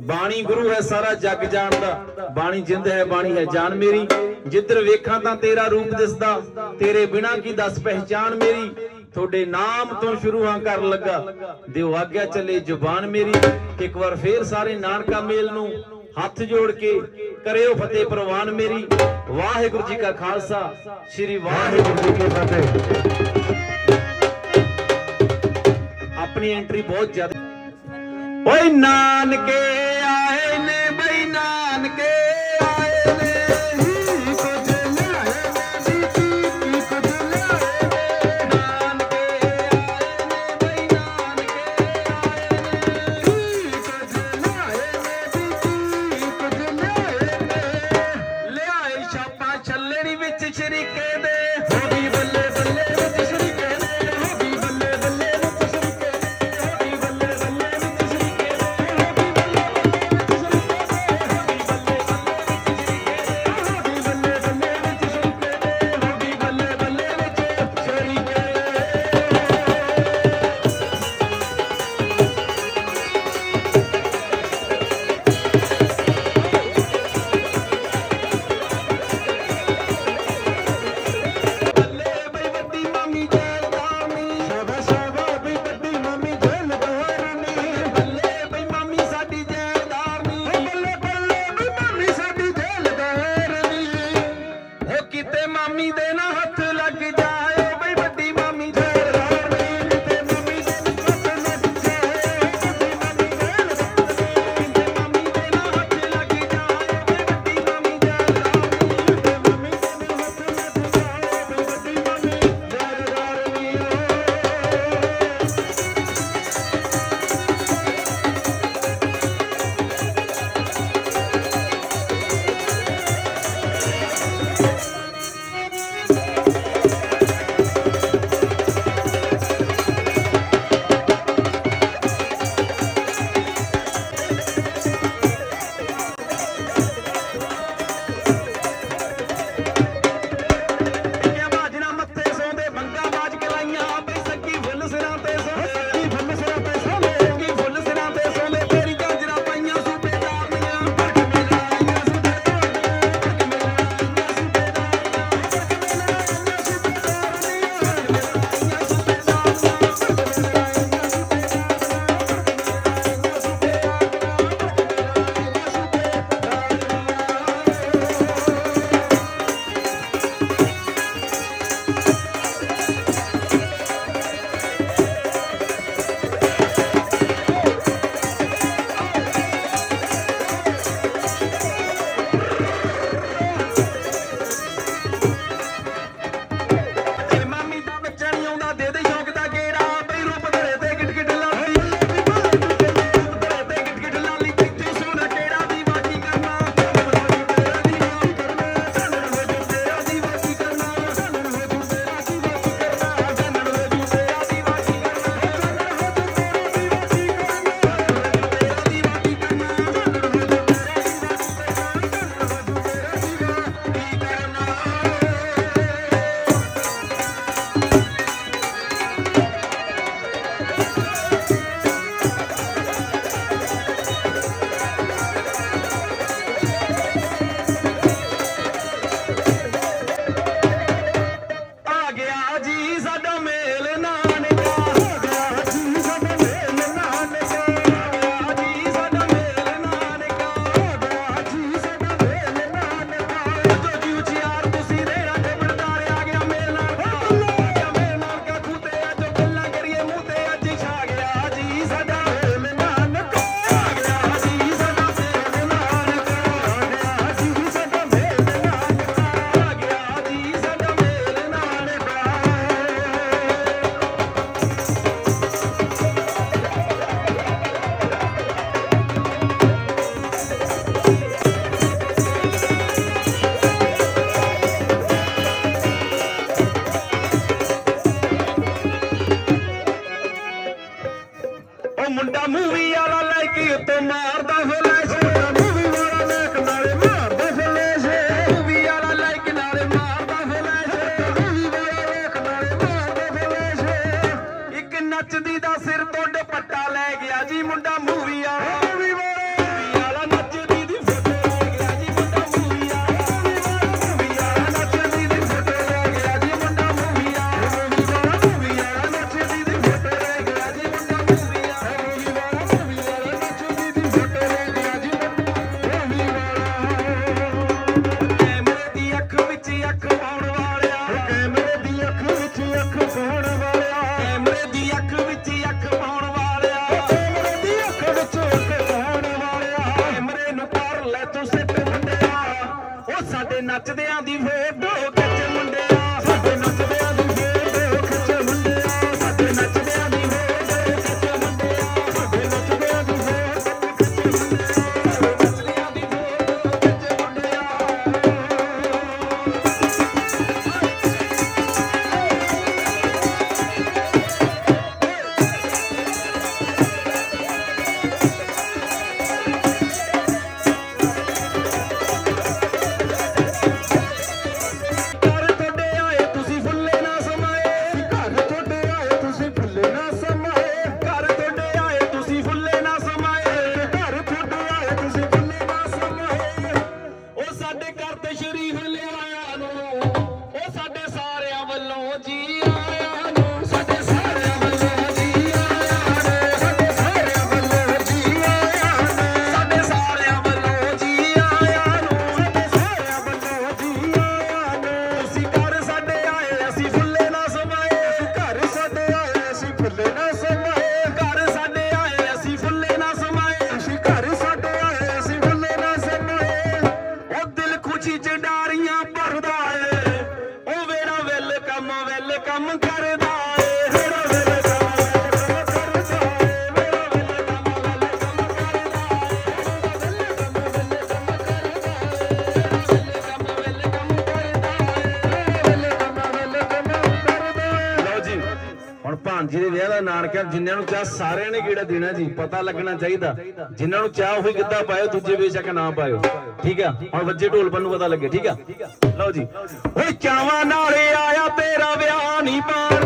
ਬਾਣੀ ਗੁਰੂ ਹੈ ਸਾਰਾ ਜੱਗ ਜਾਣਦਾ। ਬਾਣੀ ਜਿੰਦ ਹੈ, ਬਾਣੀ ਹੈ ਜਾਨ ਮੇਰੀ। ਜਿੱਧਰ ਵੇਖਾਂ ਤਾਂ ਤੇਰਾ ਰੂਪ ਦਿਸਦਾ। ਤੇਰੇ ਬਿਨਾ ਕੀ ਦੱਸ ਪਹਿਚਾਨ ਮੇਰੀ? ਤੁਹਾਡੇ ਨਾਮ ਤੋਂ ਸ਼ੁਰੂ ਹਾਂ ਕਰਨ ਲੱਗਾ। ਦਿਓ ਆਗਿਆ ਚੱਲੇ ਜ਼ੁਬਾਨ ਮੇਰੀ। ਇੱਕ ਵਾਰ ਫੇਰ ਸਾਰੇ ਨਾਨਕਾ ਮੇਲ ਨੂੰ ਹੱਥ ਜੋੜ ਕੇ ਕਰਿਓ ਫਤਿਹ ਪ੍ਰਵਾਨ ਮੇਰੀ। ਵਾਹਿਗੁਰੂ ਜੀ ਕਾ ਖਾਲਸਾ। ਸ੍ਰੀ ਵਾਹਿਗੁਰੂ ਜੀ ਕੀ ਫਤਿਹ। ਆਪਣੀ ਐਂਟਰੀ ਬਹੁਤ ਜ਼ਿਆਦਾ ਓਏ ਨਾਨਕੇ ਆਏ ਨੇ ਬਈ ਨਾਨਕੇ। ਨੱਚਦਿਆਂ ਦੀ ਫੇਰ ਜਿਹਦੇ ਵਿਆਹ ਦਾ ਨਾਨਕਾ ਜਿਨ੍ਹਾਂ ਨੂੰ ਚਾਹ ਸਾਰਿਆਂ ਨੇ ਕਿਹੜਾ ਦੇਣਾ ਜੀ? ਪਤਾ ਲੱਗਣਾ ਚਾਹੀਦਾ। ਜਿਨ੍ਹਾਂ ਨੂੰ ਚਾਹ ਉਹੀ ਗਿੱਧਾ ਪਾਇਓ, ਦੂਜੇ ਬੇਸ਼ੱਕ ਨਾ ਪਾਇਓ। ਠੀਕ ਆ? ਹੁਣ ਵੱਜੇ ਢੋਲ ਨੂੰ ਪਤਾ ਲੱਗੇ, ਠੀਕ ਆ? ਲਓ ਜੀ। ਹੁਣ ਚਾਵਾਂ ਨਾਲ ਆਇਆ ਤੇਰਾ ਵਿਆਹ ਨਹੀਂ ਪਾਣ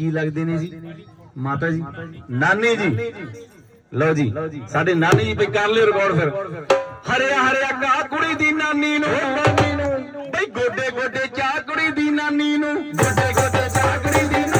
ਕੀ ਲੱਗਦੇ ਨੇ ਜੀ? ਮਾਤਾ ਜੀ। ਨਾਨੀ ਜੀ। ਲਓ ਜੀ। ਸਾਡੇ ਨਾਨੀ ਜੀ, ਬਈ ਕਰ ਲਿਓ ਰਿਕਾਰਡ ਫਿਰ। ਹਰਿਆ ਹਰਿਆ ਕਾ ਕੁੜੀ ਦੀ ਨਾਨੀ ਨੂੰ। ਨਾਨੀ ਨੂੰ ਬਈ ਗੋਡੇ ਗੋਡੇ ਚਾਹ ਕੁੜੀ ਦੀ ਨਾਨੀ ਨੂੰ। ਗੋਡੇ ਗੋਡੇ ਚਾਹ ਕੁੜੀ ਦੀ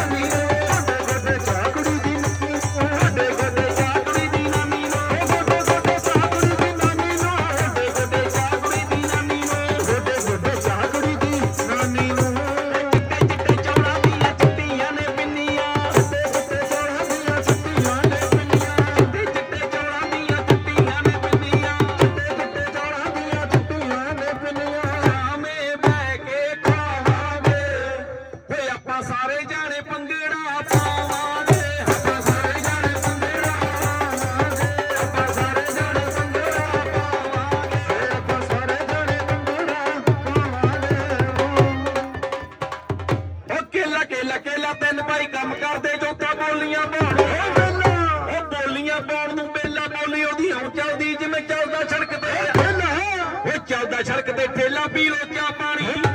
ਚੱਲਦੀ ਜਿਵੇਂ ਚੱਲਦਾ ਸੜਕ ਤੇ। ਉਹ ਚੱਲਦਾ ਸੜਕ ਤੇ ਠੇਲਾ ਪੀ ਲੋ ਚਾਹ ਪਾਣੀ।